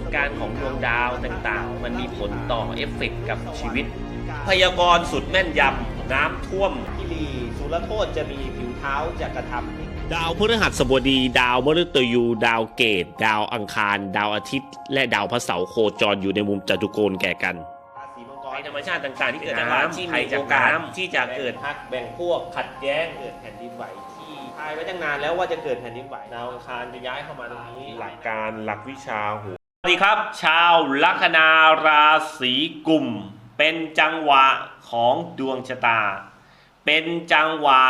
ลการของดวงดาวต่างๆ มันมีผลต่อเอฟเฟกต์กับชีวิต พยากรณ์สุดแม่นยำน้ำท่วมพิรีสุรโทษจะมีผิวเท้าจะกระทำดาวพฤหัสบดี ดาวมฤตยู ดาวเกต ดาวอังคาร ดาวอาทิตย์ และดาวพระเสาร์โคจรอยู่ในมุมจตุโกณแก่กันราศีมังกรธรรมชาติต่างๆ ที่เกิดจากน้ำที่มีโอกาสที่จะเกิดฮักแบ่งพวกขัดแย้งเกิดแผ่นดินไหวที่ทายไว้ตั้งนานแล้วว่าจะเกิดแผ่นดินไหวดาวอังคารจะย้ายเข้ามาตรงนี้ หลักการหลักวิชาโห สวัสดีครับ ชาวลัคนาราศีกุม เป็นจังหวะของดวงชะตา เป็นจังหวะ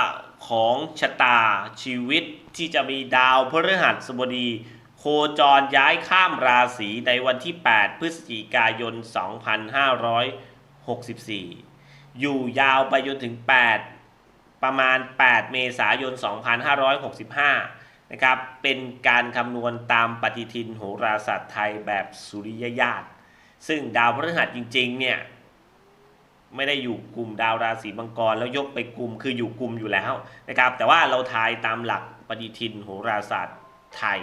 ของชะตาชีวิตที่จะมีดาวพฤหัสบดี โคจรย้ายข้ามราศีในวันที่ 8 พฤศจิกายน 2564 อยู่ยาวไปจนถึง 8 ประมาณ 8 เมษายน 2565 นะครับเป็นการคำนวณตามปฏิทินโหราศาสตร์ไทยแบบสุริยญาตซึ่งดาวพฤหัสจริงๆเนี่ยไม่ได้อยู่กลุ่มดาวราศีมังกรแล้วยกไปกลุ่มคืออยู่กลุ่มอยู่แล้วนะครับแต่ว่าเราทายตามหลักปฏิทินโหราศาสตร์ไทย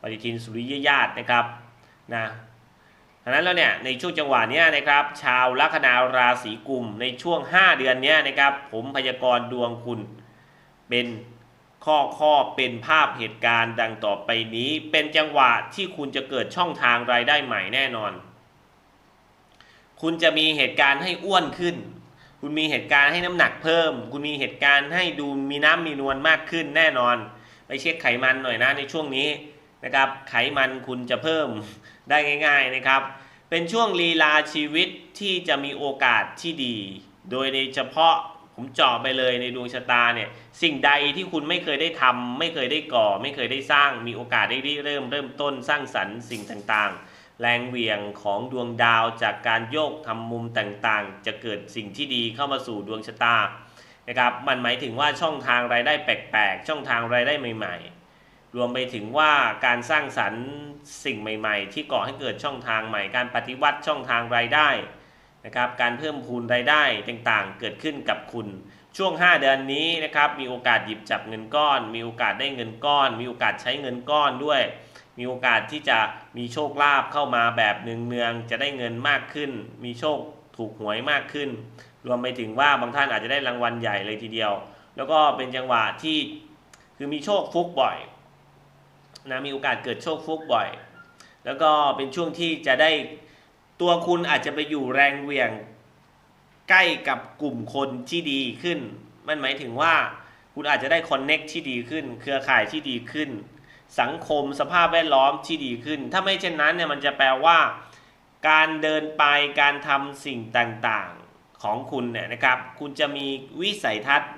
ปฏิทินสุริยญาตนะครับนะดังนั้นแล้วเนี่ยในช่วงจังหวะนี้นะครับชาวลัคนาราศีกุมในช่วง 5 เดือนนี้นะครับผมพยากรณ์ดวงคุณเป็น ข้อข้อเป็นภาพเหตุการณ์ดังต่อไปนี้ เป็นจังหวะที่คุณจะเกิดช่องทางรายได้ใหม่แน่นอน คุณจะมีเหตุการณ์ให้อ้วนขึ้น คุณมีเหตุการณ์ให้น้ำหนักเพิ่ม คุณมีเหตุการณ์ให้ดูมีน้ำมีนวลมากขึ้นแน่นอน ไปเช็คไขมันหน่อยนะในช่วงนี้นะครับ ไขมันคุณจะเพิ่มได้ง่าย ๆนะครับ เป็นช่วงลีลาชีวิตที่จะมีโอกาสที่ดี โดยในเฉพาะ ผมเจาะไปเลยในดวงชะตาเนี่ยสิ่งใดที่คุณไม่เคยได้ทำไม่เคยได้ก่อ ไม่เคยได้สร้าง มีโอกาสได้เริ่มเริ่มต้นสร้างสรรค์สิ่งต่างๆ แรงเหวี่ยงของดวงดาวจากการโยกทำมุมต่างๆ จะเกิดสิ่งที่ดีเข้ามาสู่ดวงชะตานะครับมันหมายถึงว่าช่องทางรายได้แปลกๆ ช่องทางรายได้ใหม่ ๆ รวมไปถึงว่าการสร้างสรรค์สิ่งใหม่ ๆ ที่ก่อให้เกิดช่องทางใหม่ การปฏิวัติช่องทางรายได้ นะครับการเพิ่มพูนรายได้ต่างๆ เกิดขึ้นกับคุณ ช่วง 5 เดือนนี้นะครับมีโอกาสหยิบจับเงินก้อน มีโอกาสได้เงินก้อน มีโอกาสใช้เงินก้อนด้วย มีโอกาสที่จะมีโชคลาภเข้ามาแบบเนืองๆจะได้เงินมากขึ้น มีโชคถูกหวยมากขึ้น รวมไปถึงว่าบางท่านอาจจะได้รางวัลใหญ่เลยทีเดียว แล้วก็เป็นจังหวะที่คือมีโชคฟุกบ่อยนะมีโอกาสเกิดโชคฟุกบ่อย แล้วก็เป็นช่วงที่จะได้ ตัวคุณอาจจะไปอยู่แรงเหวี่ยง ใกล้กับกลุ่มคนที่ดีขึ้น มันหมายถึงว่าคุณอาจจะได้คอนเน็กที่ดีขึ้น เครือข่ายที่ดีขึ้น สังคมสภาพแวดล้อมที่ดีขึ้น ถ้าไม่เช่นนั้นเนี่ยมันจะแปลว่า การเดินไปการทำสิ่งต่างๆของคุณเนี่ยนะครับ คุณจะมีวิสัยทัศน์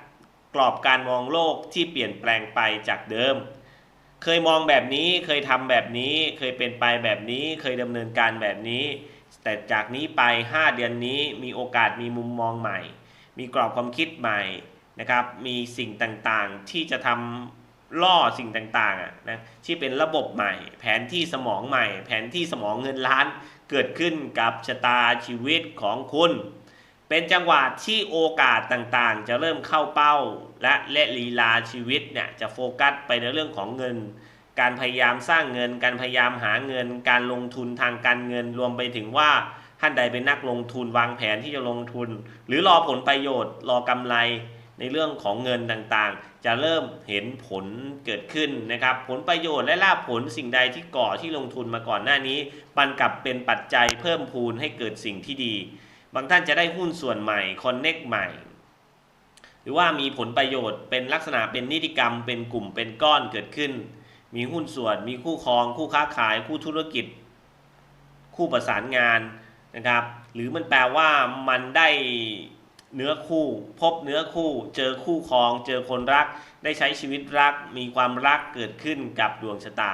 กรอบการมองโลกที่เปลี่ยนแปลงไปจากเดิม เคยมองแบบนี้ เคยทำแบบนี้ เคยเป็นไปแบบนี้ เคยดำเนินการแบบนี้ แต่จากนี้ไป 5 เดือนนี้มีโอกาสมีมุมมองใหม่ มีกรอบความคิดใหม่นะครับ มีสิ่งต่างๆที่จะทำล่อสิ่งต่างๆอะนะที่เป็นระบบใหม่ แผนที่สมองใหม่ แผนที่สมองเงินล้านเกิดขึ้นกับชะตาชีวิตของคุณ เป็นจังหวะที่โอกาสต่างๆ จะเริ่มเข้าเป้า และและลีลาชีวิตเนี่ยจะโฟกัสไปในเรื่องของเงิน การพยายามสร้างเงิน การพยายามหาเงิน การลงทุนทางการเงินรวมไปถึงว่าท่านใดเป็นนักลงทุนวางแผนที่จะลงทุน หรือรอผลประโยชน์ รอกำไรในเรื่องของเงินต่างๆ จะเริ่มเห็นผลเกิดขึ้นนะครับ ผลประโยชน์และลาภผลสิ่งใดที่ก่อที่ลงทุนมาก่อนหน้านี้ มันกลับเป็นปัจจัยเพิ่มพูนให้เกิดสิ่งที่ดี บางท่านจะได้หุ้นส่วนใหม่คอนเน็กใหม่ หรือว่ามีผลประโยชน์เป็นลักษณะเป็นนิติกรรม เป็นกลุ่มเป็นก้อนเกิดขึ้น มีหุ้นส่วน มีคู่ครอง คู่ค้าขาย คู่ธุรกิจ คู่ประสานงานนะครับ หรือมันแปลว่ามันได้เนื้อคู่ พบเนื้อคู่ เจอคู่ครอง เจอคนรัก ได้ใช้ชีวิตรัก มีความรักเกิดขึ้นกับดวงชะตา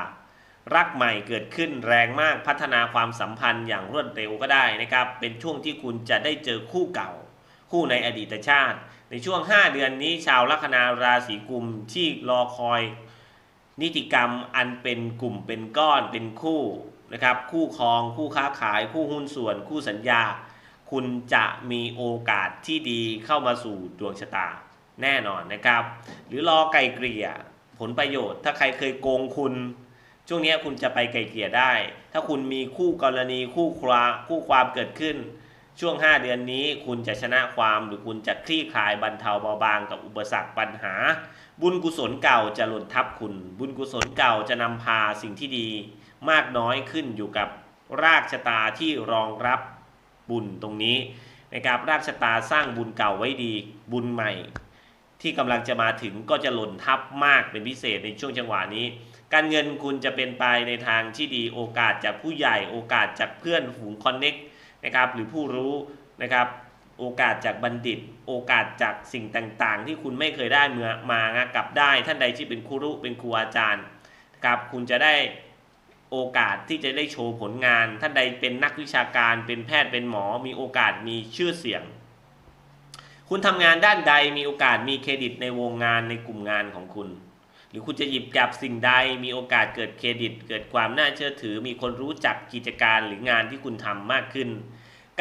รักใหม่เกิดขึ้นแรงมากพัฒนาความสัมพันธ์อย่างรวดเร็วก็ได้นะครับ เป็นช่วงที่คุณจะได้เจอคู่เก่า คู่ในอดีตชาติ ในช่วง 5 เดือนนี้ชาวลัคนาราศีกุมที่รอคอย นิติกรรมอันเป็นกลุ่มเป็นก้อนเป็นคู่นะครับ คู่ครอง คู่ค้าขาย คู่หุ้นส่วน คู่สัญญา คุณจะมีโอกาสที่ดีเข้ามาสู่ดวงชะตาแน่นอนนะครับ หรือรอไกลเกลี่ยผลประโยชน์ ถ้าใครเคยโกงคุณ ช่วงนี้คุณจะไปไกลเกลี่ยได้ ถ้าคุณมีคู่กรณีคู่ความคู่ความเกิดขึ้น ช่วง 5 เดือนนี้คุณจะชนะความหรือคุณจะคลี่คลายบรรเทาเบาบางกับอุปสรรคปัญหา บุญกุศลเก่าจะหล่นทับคุณ บุญกุศลเก่าจะนำพาสิ่งที่ดี มากน้อยขึ้นอยู่กับรากชะตาที่รองรับบุญตรงนี้นะครับรากชะตาสร้างบุญเก่าไว้ดีบุญใหม่ ที่กำลังจะมาถึงก็จะหล่นทับมากเป็นพิเศษในช่วงจังหวะนี้ การเงินคุณจะเป็นไปในทางที่ดีโอกาสจากผู้ใหญ่โอกาสจากเพื่อนฝูงคอนเน็ก นะครับหรือผู้รู้นะครับโอกาสจากบัณฑิต โอกาสจากสิ่งต่างๆ ที่คุณไม่เคยได้เมื่อมากลับได้ ท่านใดที่เป็นครูรู้เป็นครูอาจารย์นะครับคุณจะได้โอกาสที่จะได้โชว์ผลงาน ท่านใดเป็นนักวิชาการเป็นแพทย์เป็นหมอ มีโอกาสมีชื่อเสียง คุณทำงานด้านใดมีโอกาสมีเครดิตในวงงานในกลุ่มงานของคุณ หรือคุณจะหยิบจับสิ่งใดมีโอกาสเกิดเครดิต เกิดความน่าเชื่อถือ มีคนรู้จักกิจการหรืองานที่คุณทำมากขึ้น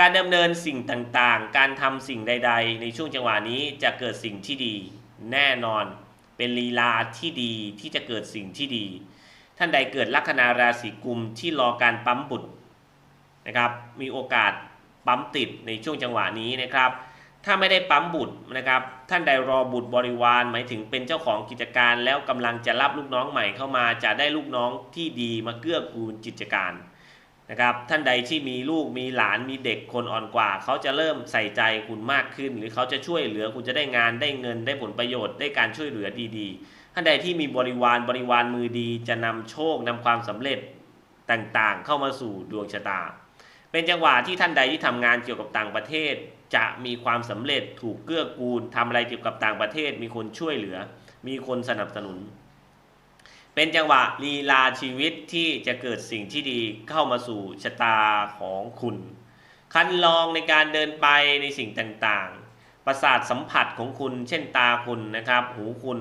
การดำเนินสิ่งต่างๆ การทำสิ่งใด ๆ ในช่วงจังหวะนี้จะเกิดสิ่งที่ดี แน่นอน เป็นลีลาที่ดีที่จะเกิดสิ่งที่ดี ท่านใดเกิดลัคนาราศีกุมที่รอการปั๊มบุตรนะครับ มีโอกาสปั๊มติดในช่วงจังหวะนี้นะครับ ถ้าไม่ได้ปั๊มบุตรนะครับ ท่านใดรอบุตรบริวารหมายถึงเป็นเจ้าของกิจการ แล้วกำลังจะรับลูกน้องใหม่เข้ามา จะได้ลูกน้องที่ดีมาเกื้อกูลกิจการ นะครับท่านใดที่มีลูกมีหลานมีเด็กคนอ่อนกว่า เขาจะเริ่มใส่ใจคุณมากขึ้น หรือเขาจะช่วยเหลือคุณจะได้งานได้เงินได้ผลประโยชน์ได้การช่วยเหลือดีๆ ท่านใดที่มีบริวารบริวารมือดีจะนำโชคนำความสำเร็จต่างๆ เข้ามาสู่ดวงชะตา เป็นจังหวะที่ท่านใดที่ทำงานเกี่ยวกับต่างประเทศ จะมีความสำเร็จถูกเกื้อกูลทำอะไรเกี่ยวกับต่างประเทศ มีคนช่วยเหลือ มีคนสนับสนุน เป็นจังหวะลีลาชีวิตที่จะเกิดสิ่งที่ดีเข้ามาสู่ชะตาของคุณ คันลองในการเดินไปในสิ่งต่างๆ ประสาทสัมผัสของคุณ เช่นตาคุณนะครับ หูคุณ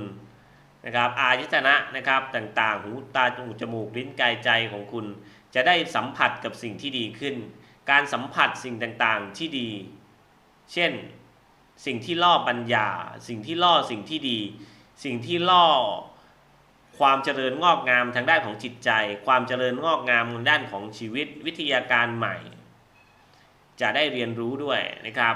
นะครับ อายตนะนะครับต่างๆ หูตาจมูกจมูกลิ้นกายใจของคุณ จะได้สัมผัสกับสิ่งที่ดีขึ้น การสัมผัสสิ่งต่างๆที่ดี เช่น สิ่งที่ล่อปัญญา สิ่งที่ล่อสิ่งที่ดี สิ่งที่ล่อ ความเจริญงอกงามทางด้านของจิตใจ ความเจริญงอกงามทางด้านของชีวิตวิทยาการใหม่ จะได้เรียนรู้ด้วยนะครับ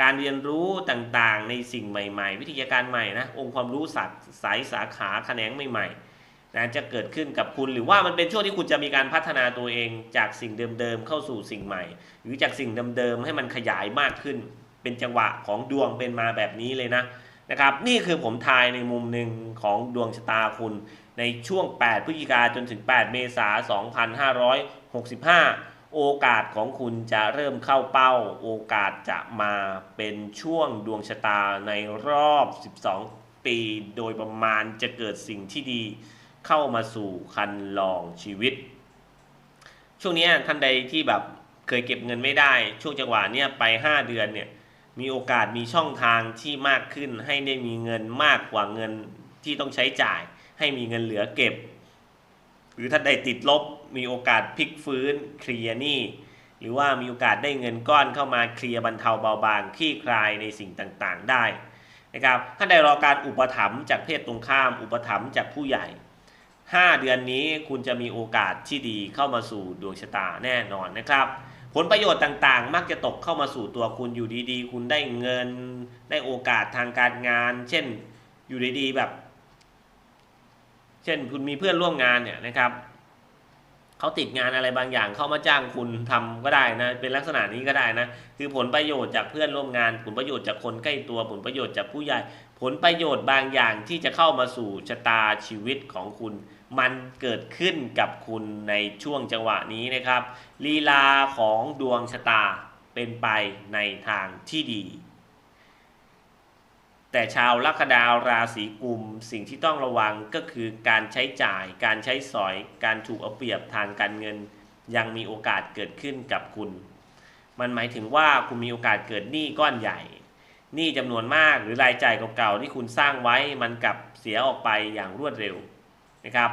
การเรียนรู้ต่างๆ ในสิ่งใหม่ ๆ วิทยาการใหม่นะองค์ความรู้สักสายสาขาแขนงใหม่ๆนะจะเกิดขึ้นกับคุณหรือว่ามันเป็นช่วงที่คุณจะมีการพัฒนาตัวเองจากสิ่งเดิมๆเข้าสู่สิ่งใหม่ หรือจากสิ่งเดิมๆให้มันขยายมากขึ้น เป็นจังหวะของดวงเป็นมาแบบนี้เลยนะ นะครับนี่คือผมทายในมุมหนึ่งของดวงชะตาคุณ ในช่วง 8 พฤศจิกาจนถึง 8 เมษายน 2565โอกาสของคุณจะเริ่มเข้าเป้า โอกาสจะมาเป็นช่วงดวงชะตาในรอบ 12 ปี โดยประมาณจะเกิดสิ่งที่ดี เข้ามาสู่คันลองชีวิต ช่วงนี้ท่านใดที่แบบเคยเก็บเงินไม่ได้ ช่วงจังหวะเนี้ยไป 5 เดือนเนี่ย มีโอกาสมีช่องทางที่มากขึ้น ให้ได้มีเงินมากกว่าเงินที่ต้องใช้จ่าย ให้มีเงินเหลือเก็บ หรือท่านใดติดลบมีโอกาสพลิกฟื้นเคลียร์หนี้หรือว่ามีโอกาสได้เงินก้อนเข้ามาเคลียร์บรรเทาเบาบางคลี่คลายในสิ่งต่างๆได้นะครับท่านใดรอการอุปถัมภ์จากเพศตรงข้าม อุปถัมภ์จากผู้ใหญ่ 5 เดือนนี้คุณจะมีโอกาสที่ดีเข้ามาสู่ดวงชะตาแน่นอนนะครับ ผลประโยชน์ต่างๆ มักจะตกเข้ามาสู่ตัวคุณอยู่ดีๆ คุณได้เงิน ได้โอกาสทางการงาน เช่นอยู่ดีๆแบบ เช่นคุณมีเพื่อนร่วมงานเนี่ยนะครับเขาติดงานอะไรบางอย่างเข้ามาจ้างคุณทำก็ได้นะ เป็นลักษณะนี้ก็ได้นะ คือผลประโยชน์จากเพื่อนร่วมงาน ผลประโยชน์จากคนใกล้ตัว ผลประโยชน์จากผู้ใหญ่ ผลประโยชน์บางอย่างที่จะเข้ามาสู่ชะตาชีวิตของคุณ มันเกิดขึ้นกับคุณในช่วงจังหวะนี้นะครับ ลีลาของดวงชะตาเป็นไปในทางที่ดี แต่ชาวลัคนาราศีกุมสิ่งที่ต้องระวังก็คือการใช้จ่าย การใช้สอย การถูกเอาเปรียบทางการเงิน ยังมีโอกาสเกิดขึ้นกับคุณ มันหมายถึงว่าคุณมีโอกาสเกิดหนี้ก้อนใหญ่หนี้จำนวนมากหรือรายจ่ายเก่าๆที่คุณสร้างไว้มันกลับเสียออกไปอย่างรวดเร็ว นะครับ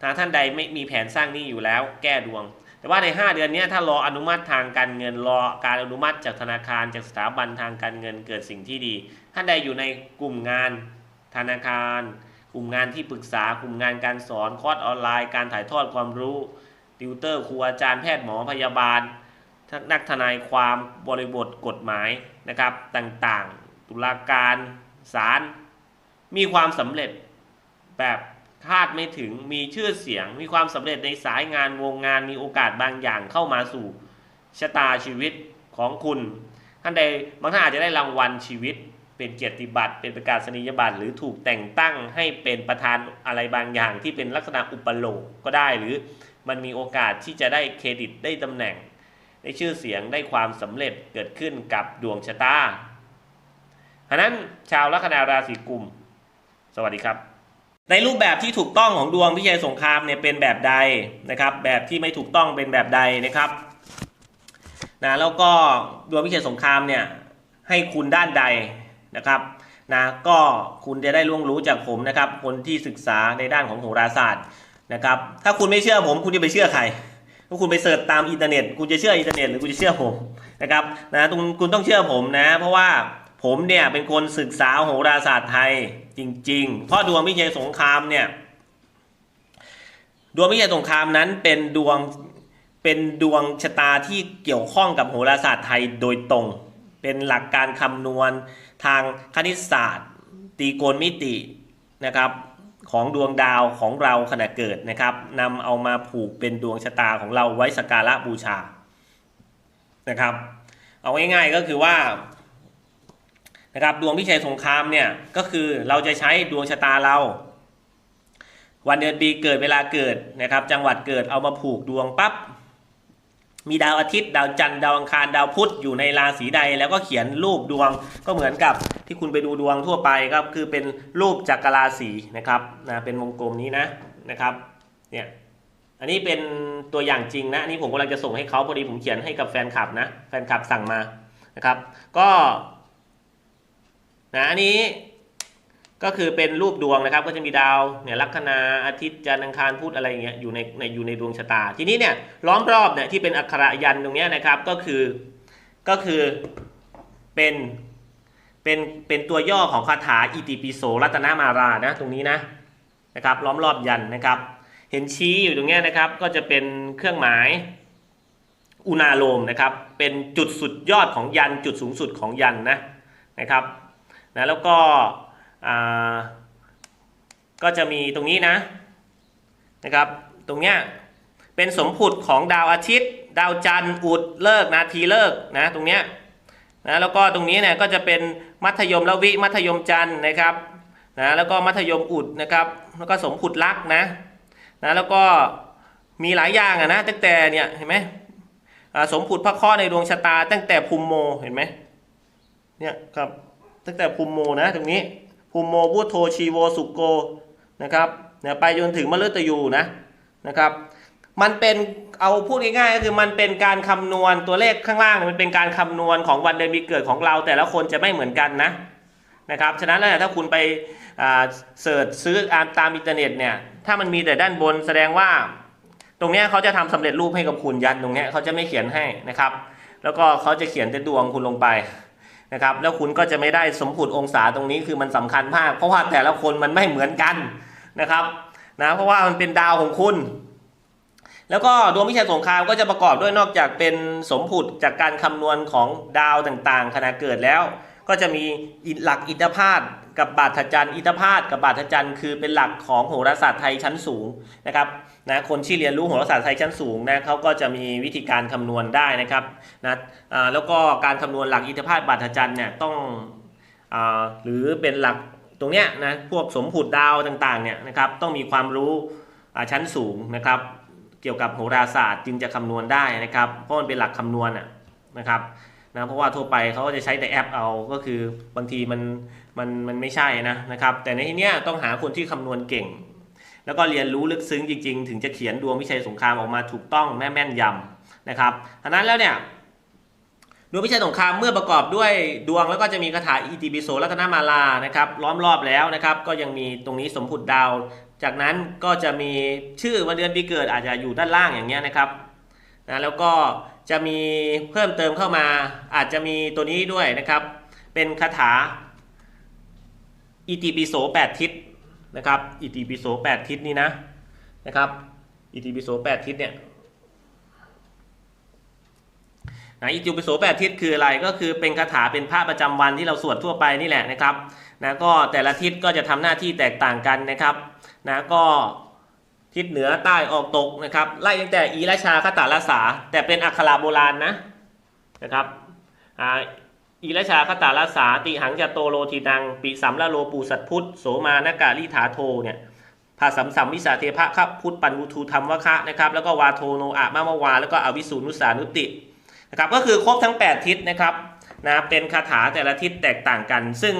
ถ้าท่านใดไม่มีแผนสร้างหนี้อยู่แล้วแก้ดวง แต่ว่าใน 5 เดือนนี้ถ้ารออนุมัติทางการเงินรอการอนุมัติจากธนาคารจากสถาบันทางการเงินเกิดสิ่งที่ดี ท่านใดอยู่ในกลุ่มงานธนาคาร กลุ่มงานที่ปรึกษากลุ่มงานการสอนคอร์สออนไลน์ การถ่ายทอดความรู้ติวเตอร์ครูอาจารย์แพทย์หมอพยาบาลนักทนายความบริบทกฎหมายนะครับต่างๆ ตุลาการศาลมีความสำเร็จแบบ คาดไม่ถึงมีชื่อเสียง มีความสำเร็จในสายงานวงงานมีโอกาสบางอย่างเข้ามาสู่ชะตาชีวิตของคุณท่านใดบางท่านอาจจะได้รางวัลชีวิต เป็นเกียรติบัตร เป็นประกาศนียบัตร หรือถูกแต่งตั้งให้เป็นประธานอะไรบางอย่าง ที่เป็นลักษณะอุปโลกก็ได้ หรือมันมีโอกาสที่จะได้เครดิตได้ตำแหน่ง ได้ชื่อเสียงได้ความสำเร็จเกิดขึ้นกับดวงชะตาฉะนั้นชาวลัคนาราศีกุม สวัสดีครับ ในรูปแบบที่ถูกต้องของดวงพิชัยสงครามเนี่ยเป็นแบบใดนะครับ แบบที่ไม่ถูกต้องเป็นแบบใดนะครับนะแล้วก็ดวงพิชัยสงครามเนี่ยให้คุณด้านใดนะครับนะก็คุณจะได้ล่วงรู้จากผมนะครับ คนที่ศึกษาในด้านของโหราศาสตร์นะครับ ถ้าคุณไม่เชื่อผมคุณจะไปเชื่อใครถ้าคุณไปเสิร์ชตามอินเทอร์เน็ต คุณจะเชื่ออินเทอร์เน็ตหรือคุณจะเชื่อผมนะครับนะคุณต้องเชื่อผมนะ เพราะว่าผมเนี่ยเป็นคนศึกษาโหราศาสตร์ไทย จริง ๆ เพราะดวงพิชัยสงครามเนี่ย ดวงพิชัยสงครามนั้นเป็นดวงเป็นดวงชะตาที่เกี่ยวข้องกับโหราศาสตร์ไทยโดยตรง เป็นหลักการคำนวณทางคณิตศาสตร์ ตีโกณมิตินะครับของดวงดาวของเราขณะเกิดนะครับนำเอามาผูกเป็นดวงชะตาของเราไว้สักการะบูชานะครับ เอาง่ายๆก็คือว่า นะครับดวงพิชัยสงครามเนี่ยก็คือเราจะใช้ดวงชะตาเรา วันเดือนปีเกิดเวลาเกิดนะครับ จังหวัดเกิดเอามาผูกดวงปั๊บมีดาวอาทิตย์ ดาวจันทร์ดาวอังคารดาวพุธอยู่ในราศีใด แล้วก็เขียนรูปดวงก็เหมือนกับที่คุณไปดูดวงทั่วไปก็คือเป็นรูปจักรราศีนะครับนะเป็นวงกลมนี้นะนะครับเนี่ยอันนี้เป็นตัวอย่างจริงนะอันนี่ผมกำลังจะส่งให้เขาพอดีผมเขียนให้กับแฟนคลับนะแฟนคลับสั่งมานะครับ ก็ นะอันนี้ก็คือเป็นรูปดวงนะครับ ก็จะมีดาวเนี่ยลัคนาอาทิตย์จันทร์อังคารพุธอะไรอย่างเงี้ยอยู่ในในอยู่ในดวงชะตา ทีนี้เนี่ยล้อมรอบเนี่ยที่เป็นอักขระยันตรงเนี้ยนะครับก็คือก็คือเป็นเป็นเป็นตัวย่อของคาถาอิติปิโสรัตนามารานะตรงนี้นะนะครับล้อมรอบยันนะครับ เห็นชี้อยู่ตรงเนี้ยนะครับ ก็จะเป็นเครื่องหมายอุณาโลมนะครับ เป็นจุดสุดยอดของยันจุดสูงสุดของยันนะนะครับ นะแล้วก็ก็จะมีตรงนี้นะนะครับ ตรงเนี้ยเป็นสมผุดของดาวอาทิตย์ ดาวจันทร์อุดเลิกนาทีเลิกนะตรงเนี้ยนะแล้วก็ตรงนี้เนี่ยก็จะเป็นมัธยมละวิมัธยมจันทร์นะครับนะแล้วก็มัธยมอุดนะครับ แล้วก็สมผุดลักนะนะแล้วก็มีหลายอย่างอะนะตั้งแต่เนี่ยเห็นไหมสมผุดพระเคราะห์ในดวงชะตา ตั้งแต่ภูมิโมเห็นไหมเนี่ยครับ ตั้งแต่ภูมิโมนะตรงนี้ภูมิโมพุทโธชีโวสุโกนะครับเนี่ยไปจนถึงมฤตยูนะนะครับ มันเป็นเอาพูดง่ายๆก็คือมันเป็นการคำนวณตัวเลขข้างล่างมันเป็นการคำนวณของวันเดือนปีเกิดของเรา แต่ละคนจะไม่เหมือนกันนะนะครับฉะนั้นแล้วเนี่ยถ้าคุณไปอ่าเสิร์ชซื้ออ่านตามอินเทอร์เน็ตเนี่ยถ้ามันมีแต่ด้านบนแสดงว่า ตรงเนี้ยเขาจะทำสำเร็จรูปให้กับคุณยันตรงเนี้ยเขาจะไม่เขียนให้นะครับ แล้วก็เขาจะเขียนแต่ดวงคุณลงไป นะครับแล้วคุณก็จะไม่ได้สมผุดองศาตรงนี้คือมันสำคัญมาก เพราะว่าแต่ละคนมันไม่เหมือนกันนะครับนะเพราะว่ามันเป็นดาวของคุณ แล้วก็ดวงวิชาสงครามก็จะประกอบด้วยนอกจากเป็นสมผุดจากการคำนวณของดาวต่างๆขณะเกิดแล้ว ก็จะมีหลักอิทธพาต กับบาทจันทร์อิทธพาตกับบาทจันทร์คือเป็นหลักของโหราศาสตร์ไทยชั้นสูงนะครับนะคนที่เรียนรู้โหราศาสตร์ไทยชั้นสูงนะเขาก็จะมีวิธีการคำนวณได้นะครับนะแล้วก็การคำนวณหลักอิทธพาตบาทจันทร์เนี่ยต้องอหรือเป็นหลักตรงเนี้ยนะพวกสมผุดดาวต่างๆเนี่ยนะครับต้องมีความรู้ชั้นสูงนะครับ เกี่ยวกับโหราศาสตร์จึงจะคำนวณได้นะครับ เพราะมันเป็นหลักคำนวณนะครับ นะเพราะว่าทั่วไปเขาก็จะใช้แต่แอปเอาก็คือบางทีมันมันมันไม่ใช่นะนะครับ แต่ในที่เนี้ยต้องหาคนที่คำนวณเก่ง แล้วก็เรียนรู้ลึกซึ้งจริง ๆ ถึงจะเขียนดวงวิชัยสงครามออกมาถูกต้องแม่แม่นยำนะครับฉะนั้นแล้วเนี่ยดวงวิชัยสงครามเมื่อประกอบด้วยดวงแล้วก็จะมีคาถาอิติปิโสรัตนมาลานะครับล้อมรอบแล้วนะครับ ก็ยังมีตรงนี้สมผุดดาว จากนั้นก็จะมีชื่อวันเดือนปีเกิดอาจจะอยู่ด้านล่างอย่างเงี้ยนะครับนะแล้วก็ จะมีเพิ่มเติมเข้ามา อาจจะมีตัวนี้ด้วยนะครับ เป็นคาถาอิติปิโสแปดทิศนะครับอิติปิโสแปดทิศนี่นะนะครับอิติปิโสแปดทิศเนี่ยนะอิติปิโสแปดทิศคืออะไรก็คือเป็นคาถาเป็นพระประจำวันที่เราสวดทั่วไปนี่แหละนะครับนะก็แต่ละทิศก็จะทำหน้าที่แตกต่างกันนะครับนะก็ ทิศเหนือใต้ออกตกนะครับไล่ตั้งแต่อีราชาคตาลาสา แต่เป็นอักขระโบราณนะนะครับอ่าอีราชาคตาลาสาติหังจะโตโลทีนังปิสัมละโลปูสัตพุทธโสมานากาลิถาโทเนี่ยภาสัมสัมวิสาเทพะครับพุทธปันวุทูธรรมวะคะนะครับแล้วก็วาโทโนอะมะมะวา แล้วก็อวิสูนุสานุตินะครับก็คือครบทั้ง 8 ทิศนะครับนะเป็นคาถาแต่ละทิศแตกต่างกัน ซึ่ง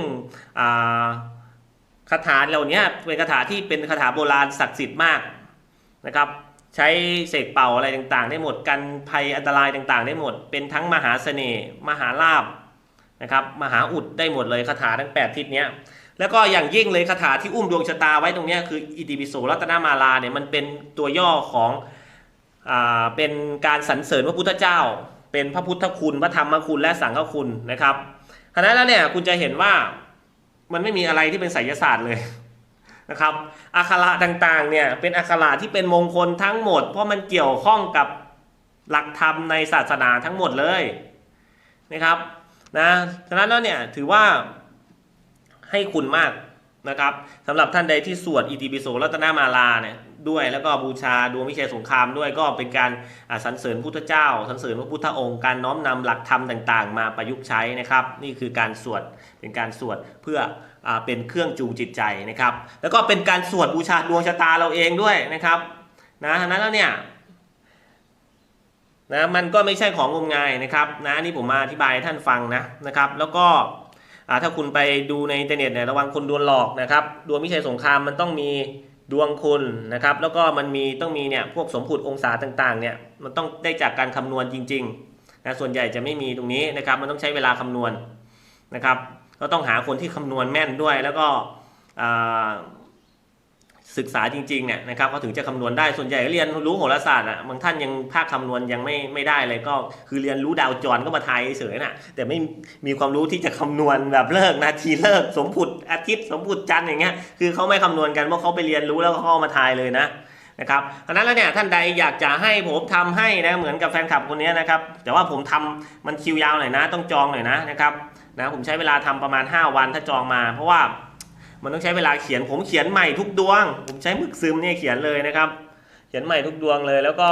คาถาเหล่านี้เป็นคาถาที่เป็นคาถาโบราณศักดิ์สิทธิ์มาก นะครับใช้เสกเป่าอะไรต่างๆ ได้หมดกันภัยอันตรายต่างๆ ได้หมด เป็นทั้งมหาเสน่ห์มหาลาภนะครับมหาอุดได้หมดเลยคาถาทั้ง 8 ทิศเนี้ยแล้วก็อย่างยิ่งเลยคาถาที่อุ้มดวงชะตาไว้ตรงเนี้ยคืออิติปิโสรัตนามาลาเนี่ยมันเป็นตัวย่อของอ่าเป็นการสรรเสริญพระพุทธเจ้า เป็นพระพุทธคุณพระธรรมคุณและสังฆคุณนะครับฉะนั้นแล้วเนี่ยคุณจะเห็นว่ามันไม่มีอะไรที่เป็นไสยศาสตร์เลย นะครับอักขระต่างๆเนี่ยเป็นอักขระที่เป็นมงคลทั้งหมด เพราะมันเกี่ยวข้องกับหลักธรรมในศาสนาทั้งหมดเลยนะครับนะฉะนั้นแล้วเนี่ยถือว่าให้คุณมากนะครับสำหรับท่านใดที่สวดอิติปิโสรัตนามาลาเนี่ยด้วยแล้วก็บูชาดวงวิเชษสงครามด้วยก็เป็นการสรรเสริญพุทธเจ้าสรรเสริญพระพุทธองค์การน้อมนำหลักธรรมต่าง ๆ มาประยุกต์ใช้นะครับ นี่คือการสวดเป็นการสวดเพื่อ เป็นเครื่องจูงจิตใจนะครับ แล้วก็เป็นการสวดบูชาดวงชะตาเราเองด้วยนะครับนะนั้นแล้วเนี่ยนะมันก็ไม่ใช่ของงมงายนะครับนะนี่ผมมาอธิบายให้ท่านฟังนะนะครับ แล้วก็ถ้าคุณไปดูในอินเทอร์เน็ตเนี่ยระวังคนโดนหลอกนะครับดวงวิชัยสงครามมันต้องมีดวงคุณนะครับ แล้วก็มันมีต้องมีเนี่ยพวกสมผุดองศาต่างๆเนี่ยมันต้องได้จากการคำนวณจริงๆนะส่วนใหญ่จะไม่มีตรงนี้นะครับ มันต้องใช้เวลาคำนวณนะครับ ก็ต้องหาคนที่คำนวณแม่นด้วย แล้วก็ศึกษาจริงๆเนี่ยนะครับเขาถึงจะคำนวณได้ส่วนใหญ่ก็เรียนรู้โหราศาสตร์อะบางท่านยังภาคคำนวณยังไม่ไม่ได้เลยก็คือเรียนรู้ดาวจรก็มาทายเฉยๆน่ะแต่ไม่มีความรู้ที่จะคำนวณแบบเลิกนาทีเลิกสมผุดอาทิตย์สมผุดจันทร์อย่างเงี้ยคือเขาไม่คำนวณกันเพราะเขาไปเรียนรู้แล้วเขาเอมาทายเลยนะนะครับเพราะฉะนั้นแล้วเนี่ยท่านใดอยากจะให้ผมทำให้นะเหมือนกับแฟนคลับคนนี้นะครับแต่ว่าผมทำมันคิวยาวหน่อยนะ ต้องจองหน่อยนะนะครับ นะผมใช้เวลาทำประมาณ 5 วันถ้าจองมา เพราะว่ามันต้องใช้เวลาเขียนผมเขียนใหม่ทุกดวง ผมใช้มึกซึมเนี่ยเขียนเลยนะครับ เขียนใหม่ทุกดวงเลย แล้วก็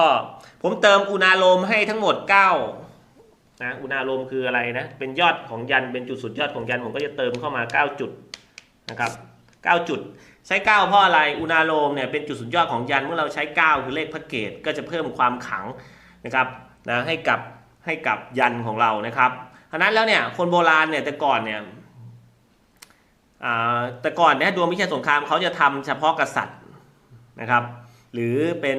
ผมเติมอุณาโลมให้ทั้งหมด9นะอุณาโลมคืออะไรนะเป็นยอดของยันเป็นจุดสุดยอดของยันผมก็จะเติมเข้ามา 9 จุดนะครับ9จุดใช้ 9 เพราะอะไรอุณาโลมเนี่ยเป็นจุดสุดยอดของยันเมื่อเราใช้ 9 คือเลขพระเกตก็จะเพิ่มความขังนะครับนะให้กับให้กับยันของเรานะครับ ฉะนั้นแล้วเนี่ยคนโบราณเนี่ยแต่ก่อนเนี่ยแต่ก่อนเนี่ยดวงวิชาสงครามเขาจะทำเฉพาะกษัตริย์นะครับ หรือเป็น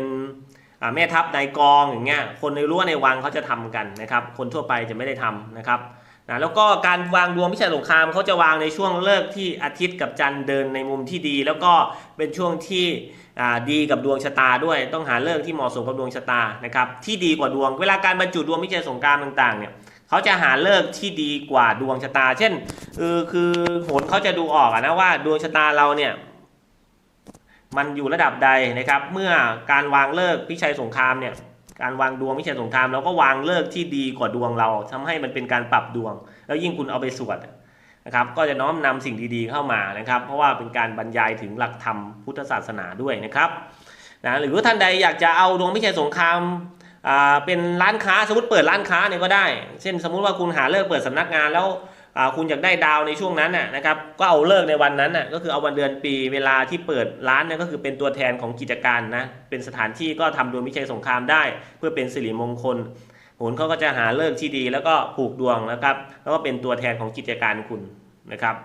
แม่ทัพนายกองอย่างเงี้ยคนในรั้วในวังเขาจะทำกันนะครับ คนทั่วไปจะไม่ได้ทำนะครับนะแล้วก็การวางดวงวิชาสงครามเขาจะวางในช่วงเลิกที่อาทิตย์กับจันทร์เดินในมุมที่ดี แล้วก็เป็นช่วงที่ดีกับดวงชะตาด้วย ต้องหาเลิกที่เหมาะสมกับดวงชะตานะครับที่ดีกว่าดวงเวลาการบรรจุดวงวิชาสงครามต่างๆเนี่ย เขาจะหาเลิกที่ดีกว่าดวงชะตา เช่นเออคือโหนเขาจะดูออกนะว่าดวงชะตาเราเนี่ยมันอยู่ระดับใดนะครับ เมื่อการวางเลิกพิชัยสงครามเนี่ยการวางดวงพิชัยสงครามเราก็วางเลิกที่ดีกว่าดวงเราทำให้มันเป็นการปรับดวง แล้วยิ่งคุณเอาไปสวดนะครับ ก็จะน้อมนำสิ่งดีๆเข้ามานะครับ เพราะว่าเป็นการบรรยายถึงหลักธรรมพุทธศาสนาด้วยนะครับนะหรือท่านใดอยากจะเอาดวงพิชัยสงคราม เป็นร้านค้าสมมติเปิดร้านค้าเนี่ยก็ได้ เช่นสมมุติว่าคุณหาเลิกเปิดสำนักงานแล้วคุณอยากได้ดาวในช่วงนั้นนะครับก็เอาเลิกในวันนั้นนะก็คือเอาวันเดือนปีเวลาที่เปิดร้านเนี่ยก็คือเป็นตัวแทนของกิจการนะเป็นสถานที่ก็ทำดวงวิชัยสงครามได้ เพื่อเป็นสิริมงคลโหนเขาก็จะหาเลิกที่ดีแล้วก็ผูกดวงนะครับ แล้วก็เป็นตัวแทนของกิจการคุณนะครับ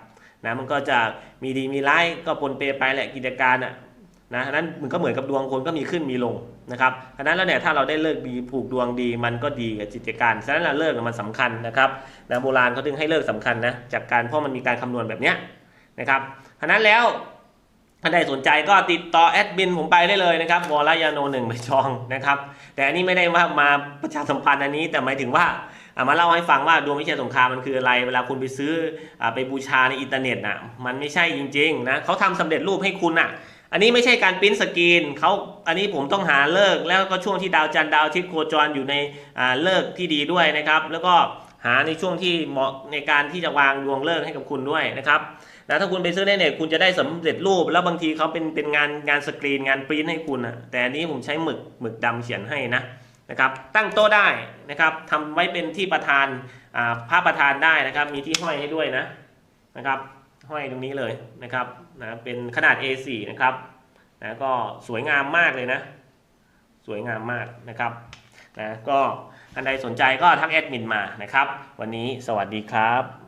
นะมันก็จะมีดีมีร้ายก็ปนเปไปแหละกิจการน่ะ นะนั้นมันก็เหมือนกับดวงคนก็มีขึ้นมีลงนะครับฉะนั้นแล้วเนี่ยถ้าเราได้เลิกดีผูกดวงดีมันก็ดีกับจิตการฉะนั้นเราเลิกมันสำคัญนะครับนะโบราณเขาถึงให้เลิกสำคัญนะจากการเพราะมันมีการคำนวณแบบเนี้ยนะครับฉะนั้นแล้วถ้าใดสนใจก็ติดต่อแอดมินผมไปได้เลยนะครับวอลยาโนหนึ่งไปจองนะครับแต่อันนี้ไม่ได้ว่ามาประชาสัมพันธ์อันนี้แต่หมายถึงว่ามาเล่าให้ฟังว่าดวงวิเชียรสงครามมันคืออะไร เวลาคุณไปซื้ออไปบูชาในอินเทอร์เน็ตน่ะมันไม่ใช่จริงๆนะเขาทำสำเร็จรูปให้คุณน่ะ อันนี้ไม่ใช่การปริ้นสกรีนเขาอันนี้ผมต้องหาเลิกแล้วก็ช่วงที่ดาวจันทร์ดาวอาทิตย์โคจรอยู่ในเลิกที่ดีด้วยนะครับ แล้วก็หาในช่วงที่เหมาะในการที่จะวางดวงเลิกให้กับคุณด้วยนะครับแล้วถ้าคุณไปซื้อในเน็ตคุณจะได้สำเร็จรูป แล้วบางทีเขาเป็นเป็นงานงานสกรีนงานปริ้นให้คุณนะแต่อันนี้ผมใช้หมึกหมึกดำเขียนให้นะนะครับ ตั้งโต๊ะได้นะครับทำไว้เป็นที่ประธานอ่าพประธานได้นะครับ มีที่ห้อยให้ด้วยนะนะครับ ห้อยตรงนี้เลยนะครับนะเป็นขนาด A4 นะครับนะก็สวยงามมากเลยนะ สวยงามมากนะครับนะก็ท่านใดสนใจก็ทักแอดมินมานะครับ วันนี้สวัสดีครับ